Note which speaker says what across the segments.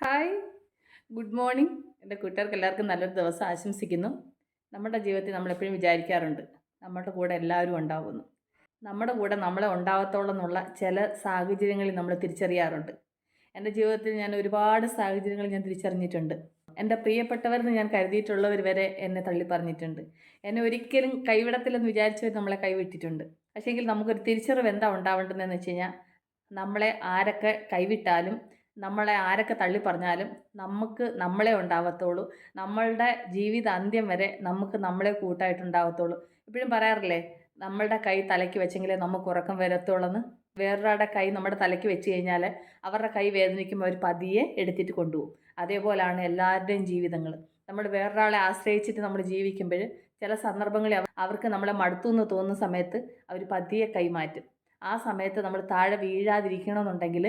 Speaker 1: Hi. Good morning. എന്റെ കൂട്ടുകാർക്ക് എല്ലാവർക്കും നല്ലൊരു ദിവസം ആശംസിക്കുന്നു. നമ്മുടെ ജീവിതത്തിൽ നമ്മളെപ്പോഴും വിചാരിക്കാറുണ്ട് നമ്മുടെ കൂടെ എല്ലാവരും ഉണ്ടാകുന്നു നമ്മുടെ കൂടെ നമ്മളെ ഉണ്ടാകത്തോളം എന്നുള്ള ചില സാഹചര്യങ്ങളിൽ നമ്മൾ തിരിച്ചറിയാറുണ്ട്. എന്റെ ജീവിതത്തിൽ ഞാൻ ഒരുപാട് സാഹചര്യങ്ങൾ ഞാൻ തിരിച്ചറിഞ്ഞിട്ടുണ്ട്. എന്റെ പ്രിയപ്പെട്ടവരെന്ന് ഞാൻ കരുതിയിട്ടുള്ളവർ വരെ എന്നെ തള്ളി പറഞ്ഞിട്ടുണ്ട് എന്നെ ഒരിക്കലും കൈവിടത്തില്ലെന്ന് വിചാരിച്ചവർ നമ്മളെ കൈവിട്ടിട്ടുണ്ട്. പക്ഷേങ്കിൽ നമുക്കൊരു തിരിച്ചറിവ് എന്താ ഉണ്ടാവേണ്ടതെന്ന് വെച്ച് കഴിഞ്ഞാൽ നമ്മളെ ആരൊക്കെ കൈവിട്ടാലും നമ്മളെ ആരൊക്കെ തള്ളി പറഞ്ഞാലും നമുക്ക് നമ്മളെ ഉണ്ടാവത്തുള്ളൂ. നമ്മളുടെ ജീവിത അന്ത്യം വരെ നമുക്ക് നമ്മളെ കൂട്ടായിട്ടുണ്ടാവത്തുള്ളൂ. എപ്പോഴും പറയാറില്ലേ നമ്മളുടെ കൈ തലയ്ക്ക് വെച്ചെങ്കിലേ നമുക്ക് ഉറക്കം വരത്തുള്ളെന്ന്. വേറൊരാളുടെ കൈ നമ്മുടെ തലയ്ക്ക് വെച്ച് കഴിഞ്ഞാൽ അവരുടെ കൈ വേദനിക്കുമ്പോൾ അവർ പതിയെ എടുത്തിട്ട് കൊണ്ടുപോകും. അതേപോലെയാണ് എല്ലാവരുടെയും ജീവിതങ്ങൾ. നമ്മൾ വേറൊരാളെ ആശ്രയിച്ചിട്ട് നമ്മൾ ജീവിക്കുമ്പോൾ ചില സന്ദർഭങ്ങളിൽ അവർക്ക് നമ്മളെ മടുത്തു എന്ന് തോന്നുന്ന സമയത്ത് അവർ പതിയെ കൈമാറ്റും. ആ സമയത്ത് നമ്മൾ താഴെ വീഴാതിരിക്കണമെന്നുണ്ടെങ്കിൽ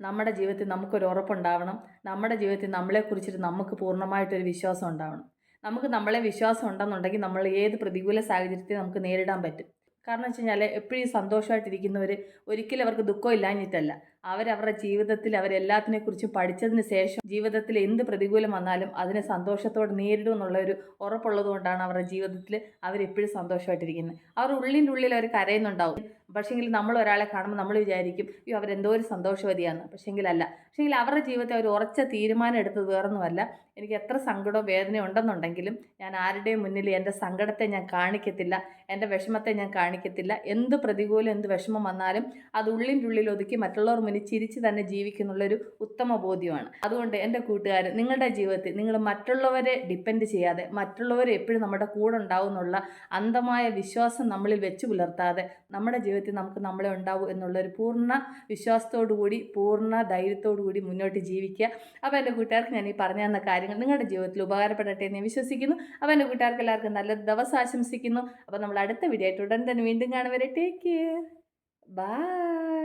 Speaker 1: നമ്മുടെ ജീവിതത്തിൽ നമുക്കൊരു ഉറപ്പുണ്ടാവണം. നമ്മുടെ ജീവിതത്തിൽ നമ്മളെക്കുറിച്ചിട്ട് നമുക്ക് പൂർണമായിട്ടൊരു വിശ്വാസം ഉണ്ടാവണം. നമുക്ക് നമ്മളെ വിശ്വാസം ഉണ്ടെന്നുണ്ടെങ്കിൽ നമ്മൾ ഏത് പ്രതികൂല സാഹചര്യത്തെ നമുക്ക് നേരിടാൻ പറ്റും. കാരണം വെച്ച് കഴിഞ്ഞാൽ എപ്പോഴും സന്തോഷമായിട്ടിരിക്കുന്നവർ ഒരിക്കലും അവർക്ക് ദുഃഖം ഇല്ലാഞ്ഞിട്ടല്ല. അവരവരുടെ ജീവിതത്തിൽ അവരെല്ലാത്തിനെ കുറിച്ചും പഠിച്ചതിന് ശേഷം ജീവിതത്തിൽ എന്ത് പ്രതികൂലം വന്നാലും അതിനെ സന്തോഷത്തോടെ നേരിടും എന്നുള്ള ഒരു ഉറപ്പുള്ളത് കൊണ്ടാണ് അവരുടെ ജീവിതത്തിൽ അവരെപ്പോഴും സന്തോഷമായിട്ടിരിക്കുന്നത്. അവർ ഉള്ളിന്റെ ഉള്ളിൽ അവർ കരയുന്നുണ്ടാവും. പക്ഷേങ്കിൽ നമ്മൾ ഒരാളെ കാണുമ്പോൾ നമ്മൾ വിചാരിക്കും അയ്യോ അവരെന്തോ ഒരു സന്തോഷവതിയാണ് പക്ഷേങ്കിലല്ല. പക്ഷേങ്കിൽ അവരുടെ ജീവിതത്തെ അവർ ഉറച്ച തീരുമാനം എടുത്തത് വേറൊന്നുമല്ല. എനിക്ക് എത്ര സങ്കടവും വേദനയും ഉണ്ടെന്നുണ്ടെങ്കിലും ഞാൻ ആരുടെയും മുന്നിൽ എന്റെ സങ്കടത്തെ ഞാൻ കാണിക്കത്തില്ല എന്റെ വിഷമത്തെ ഞാൻ കാണിക്കത്തില്ല. എന്ത് പ്രതികൂലം എന്ത് വിഷമം വന്നാലും അത് ഉള്ളിന്റെ ഉള്ളിൽ ഒതുക്കി മറ്റുള്ളവർ മുന്നിൽ ചിരിച്ച് തന്നെ ജീവിക്കുന്നുള്ളൊരു ഉത്തമ ബോധ്യമാണ്. അതുകൊണ്ട് എന്റെ കൂട്ടുകാർ നിങ്ങളുടെ ജീവിതത്തിൽ നിങ്ങൾ മറ്റുള്ളവരെ ഡിപ്പെൻഡ് ചെയ്യാതെ മറ്റുള്ളവരെ എപ്പോഴും നമ്മുടെ കൂടെ ഉണ്ടാവുമെന്നുള്ള അന്ധമായ വിശ്വാസം നമ്മളിൽ വെച്ച് പുലർത്താതെ നമ്മുടെ ജീവിതത്തിൽ നമുക്ക് നമ്മളെ ഉണ്ടാവൂ എന്നുള്ളൊരു പൂർണ വിശ്വാസത്തോടു കൂടി പൂർണ ധൈര്യത്തോടു കൂടി മുന്നോട്ട് ജീവിക്കുക. അപ്പോൾ എന്റെ കൂട്ടുകാർക്ക് ഞാൻ ഈ പറഞ്ഞു തന്ന കാര്യങ്ങൾ നിങ്ങളുടെ ജീവിതത്തിൽ ഉപകാരപ്പെടട്ടെ എന്ന് വിശ്വസിക്കുന്നു. അപ്പോൾ എന്റെ കൂട്ടുകാർക്ക് എല്ലാവർക്കും നല്ല ദിവസം ആശംസിക്കുന്നു. അപ്പോൾ നമ്മൾ അടുത്ത വീഡിയോ ആയിട്ട് ഉടൻ തന്നെ വീണ്ടും കാണുവരെ ടേക്ക് കെയർ ബൈ